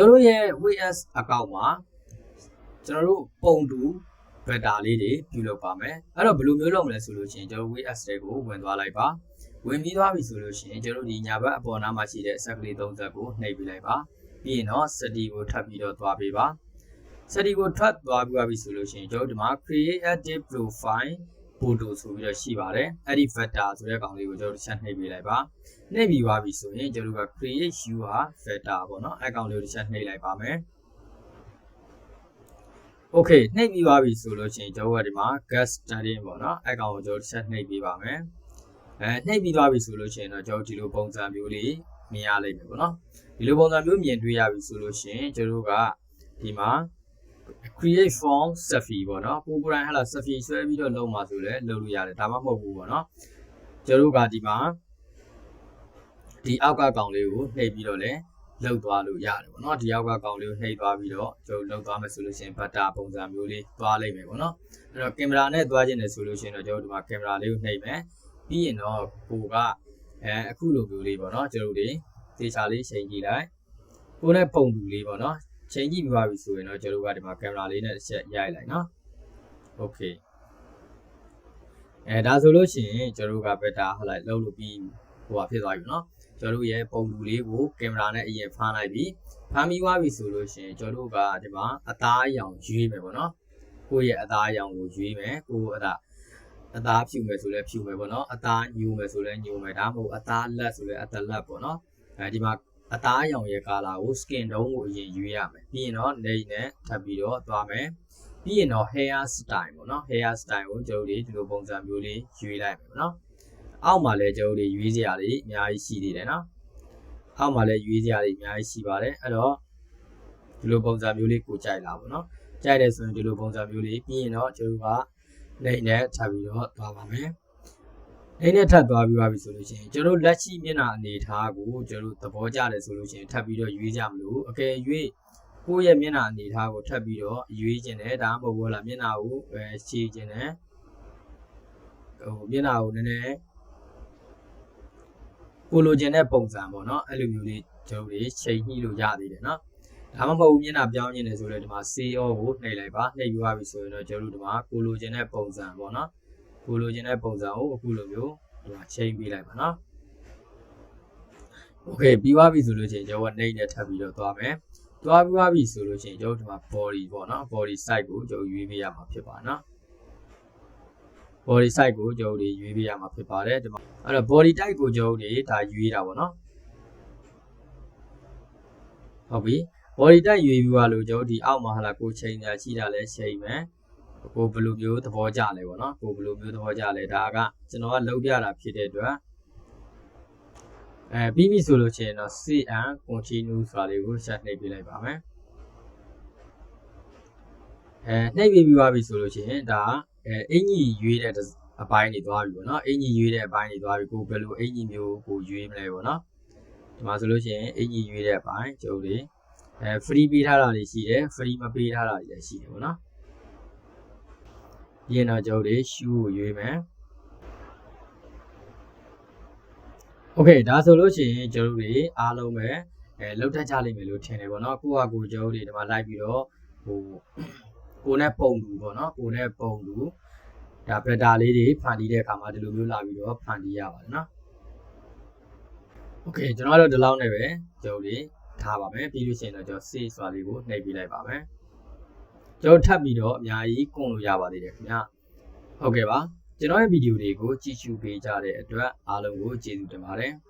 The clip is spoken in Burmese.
ကျွန်တော်တို့ရဲ့ WS account မှာကျွန်တော်တို့ပုံတူ vector လေးတွေပြုလုပ်ပါမယ်အဲ့တော့ဘယ်လိုမျိုးလုပ်မလဲဆိုလို့ရှိရင်ကျွန်တော်တို့ WS တွေကိုဝင်သွားလိုက်ပါဝင်ပြီးသွားပြီဆိုလို့ရှိရင်ကျွန်တော်တို့ဒီညာဘက်အပေါ်နားမှာရှိတဲ့ set ကလေး30ကိုနှိပ်ပြီးလိုက်ပါပြီးရင်တော့ set ကိုထပ်ပြီးတော့သွားပေးပါ set ကိုထပ်သွားပြီးသွားပြီဆိုလို့ရှိရင်ကျွန်တော်တို့ဒီမှာ create active profile photo ဆိုပြီးတော့ရှိပါတယ်အဲ့ဒီ vector ဆိုတဲ့ကောင်လေးကိုကျွန်တော်တို့ချက်နှိပ်ပေးလိုက်ပါနှိပ်ပြီးသွားပြီဆိုရင်ကျွန်တော်တို့က create u ဟာ vector ပေါ့နော်အဲ့ကောင်လေးကိုတစ်ချက်နှိပ်လိုက်ပါမယ် Okay နှိပ်ပြီးသွားပြီဆိုလို့ရှိရင်ကျွန်တော်ကဒီမှာ gas starting ပေါ့နော်အဲ့ကောင်ကိုကျွန်တော်တစ်ချက်နှိပ်ပေးပါမယ်အဲနှိပ်ပြီးသွားပြီဆိုလို့ရှိရင်တော့ကျွန်တော်ဒီလိုပုံစံမျိုးလေးမြင်ရလိမ့်မယ်ပေါ့နော်ဒီလိုပုံစံမျိုးမြင်တွေ့ရပြီဆိုလို့ရှိရင်ကျွန်တော်ကဒီမှာ create form selfie ပေါ့နော်ကိုကိုယ်တိုင်ဟဲ့လား selfie ဆွဲပြီးတော့လုပ်မှာဆိုလဲလုပ်လို့ရတယ်ဒါမှမဟုတ်ဘူးပေါ့နော်ကျွန်တော်ကဒီမှာဒီအောက်ကကောင်လေးကိုနှိပ်ပြီးတော့လဲလှုပ်သွားလို့ရတယ်ပေါ့နော်ဒီအောက်ကကောင်လေးကိုနှိပ်သွားပြီးတော့ကျွန်တော်လှုပ်သွားမယ်ဆိုလို့ရှိရင်ဘတ်တာပုံစံမျိုးလေးသွားလိမ့်မယ်ပေါ့နော်အဲ့တော့ကင်မရာနဲ့သွားခြင်းတယ်ဆိုလို့ရှိရင်တော့ကျွန်တော်ဒီမှာကင်မရာလေးကိုနှိပ်မယ်ပြီးရင်တော့ကိုကအဲအခုလိုမျိုးလေးပေါ့နော်ကျွန်တော်တို့ဒီသေချာလေးချိန်ကြည့်လိုက်ကိုနဲ့ပုံတူလေးပေါ့နော် ချိန်ကြည့်ပြီးပါပြီဆိုရင်တော့ကျွန်တော်တို့ကဒီမှာကင်မရာလေးနဲ့တစ်ချက်ရိုက်လိုက်နော်โอเคအဲဒါဆိုလို့ရှိရင်ကျွန်တော်တို့ကဘက်တာဟိုလိုက်လှုပ်လို့ပြီးဟိုဟာဖြစ်သွားပြီနော်ကျွန်တော်တို့ရဲ့ပုံတူလေးကိုကင်မရာနဲ့အရင်ဖမ်းလိုက်ပြီးဖမ်းပြီးသွားပြီဆိုလို့ရှိရင်ကျွန်တော်တို့ကဒီမှာအသားအရောင်ရွေးမယ်ပေါ့နော်ကိုယ့်ရဲ့အသားအရောင်ကိုရွေးမယ်ကိုယ်အသားအသားဖြူမယ်ဆိုလဲဖြူမယ်ပေါ့နော်အသားညူမယ်ဆိုလဲညူမယ်ဒါမှမဟုတ်အသားလက်ဆိုလဲအသားလက်ပေါ့နော်အဲဒီမှာ အသားအရောင်ရဲ့ကာလာကို skin tone ကိုအရင်ရွေးရမယ်ပြီးရင်တော့ nail နဲ့ထပ်ပြီးတော့သွားမယ်ပြီးရင်တော့ hair style ပေါ့နော် hair style ကိုကျွန်တော်တို့ဒီလိုပုံစံမျိုးလေးရွေးလိုက်မယ်ပေါ့နော်အောက်မှာလည်းကျွန်တော်တို့ရွေးစရာတွေအများကြီးရှိသေးတယ်နော်အောက်မှာလည်းရွေးစရာတွေအများကြီးရှိပါတယ်အဲ့တော့ဒီလိုပုံစံမျိုးလေးကိုကြိုက်လာပေါ့နော်ကြိုက်တယ်ဆိုရင်ဒီလိုပုံစံမျိုးလေးပြီးရင်တော့ကျွန်တော်တို့ကနေနဲ့ထပ်ပြီးတော့သွားပါမယ် နေနဲ့ထပ်သွားပြီးပါပြီဆိုလို့ရှိရင်ကျွန်တော်လက်ရှိမျက်နှာအနေထားကိုကျွန်တော်သဘောကျတယ်ဆိုလို့ရှိရင်ထပ်ပြီးတော့ရွေးကြမလို့အကယ်၍ကိုယ့်ရဲ့မျက်နှာအနေထားကိုထပ်ပြီးတော့ရွေးခြင်းတယ်ဒါမှမဟုတ်ဘူးလားမျက်နှာကိုပဲရှည်ခြင်းတယ်ဟိုမျက်နှာကိုနည်းနည်းကိုလိုချင်တဲ့ပုံစံပေါ့နော်အဲ့လိုမျိုးလေးကျွန်တော်တို့ချိန်ညှိလို့ရသေးတယ်နော်ဒါမှမဟုတ်မျက်နှာပြောင်းနေတယ်ဆိုတော့ဒီမှာ CO ကိုနှိပ်လိုက်ပါနှိပ်ပြီးသွားပြီဆိုရင်တော့ကျွန်တော်တို့ဒီမှာကိုလိုချင်တဲ့ပုံစံပေါ့နော် ကိုလိုချင်တဲ့ပုံစံကိုအခုလိုမျိုးဒီမှာချိန်ပေးလိုက်ပါနော် โอเคပြီးသွားပြီဆိုလို့ချင်းကျွန်တော်ကနေနဲ့ထပ်ပြီးတော့သွားမယ်သွားပြီးသွားပြီဆိုလို့ချင်းကျွန်တော်ဒီမှာ body ပေါ့နော် body site ကိုကျွန်တော်ရွေးပေးရမှာဖြစ်ပါနော် body site ကိုကျွန်တော်ဒီရွေးပေးရမှာဖြစ်ပါတယ်ဒီမှာအဲ့တော့ body type ကိုကျွန်တော်ဒီဒါရွေးတာပေါ့နော်ဟုတ်ပြီ body type ရွေးပြီးသွားလို့ကျွန်တော်ဒီအောက်မှာဟာလာကိုချိန်ညာရှိတာလဲချိန်မယ် ကိုဘယ်လိုမျိုးသဘောကျလဲပေါ့နော်ကိုဘယ်လိုမျိုးသဘောကျလဲဒါကကျွန်တော်ကလုံးပြတာဖြစ်တဲ့အတွက်အဲပြီးပြီဆိုလို့ရှိရင်တော့ CN continue ဆိုတာလေးကိုဆက်နှိပ်ပေးလိုက်ပါမယ်အဲနှိပ်ပြီးပြီးသွားပြီဆိုလို့ရှိရင်ဒါအဲအင်ကြီးရွေးတဲ့အပိုင်းတွေသွားပြီပေါ့နော်အင်ကြီးရွေးတဲ့အပိုင်းတွေသွားပြီကိုဘယ်လိုအင်ကြီးမျိုးကိုရွေးမလဲပေါ့နော်ဒီမှာဆိုလို့ရှိရင်အင်ကြီးရွေးတဲ့အပိုင်းကျုပ်တွေအဲ free ပေးထားတာတွေရှိတယ် free မပေးထားတာတွေလည်းရှိတယ်ပေါ့နော်ပြီး ရင်တော့ကျုပ်တွေ shoe ကိုရွေးမယ် โอเคဒါဆိုလို့ရှိရင်ကျွန်တော်တို့တွေအားလုံးပဲအဲလောက်တတ်ကြလိမ့်မယ်လို့ထင်တယ်ပေါ့နော်ကိုကကိုကျွန်တော်တို့တွေဒီမှာလိုက်ပြီးတော့ဟိုကိုနဲ့ပုံတူပေါ့နော်ကိုနဲ့ပုံတူဒါဘက်တာလေးတွေဖန်တီးတဲ့အခါမှာဒီလိုမျိုးလာပြီးတော့ဖန်တီးရပါတယ်နော်โอเคကျွန်တော်တို့ဒီလောက်နဲ့ပဲကျွန်တော်တို့ထားပါမယ်ပြီးလို့ရှိရင်တော့ကျွန်တော် save ဆိုတာလေးကိုနှိပ်ပေးလိုက်ပါမယ် ကျွန်တော်ထပ်ပြီးတော့အများကြီးကုန်လို့ရပါသေးတယ်ခင်ဗျာဟုတ်ကဲ့ပါကျွန်တော်ရဲ့ဗီဒီယိုတွေကိုကြည့်ရှုပေးကြတဲ့အတွက်အားလုံးကိုကျေးဇူးတင်ပါတယ်။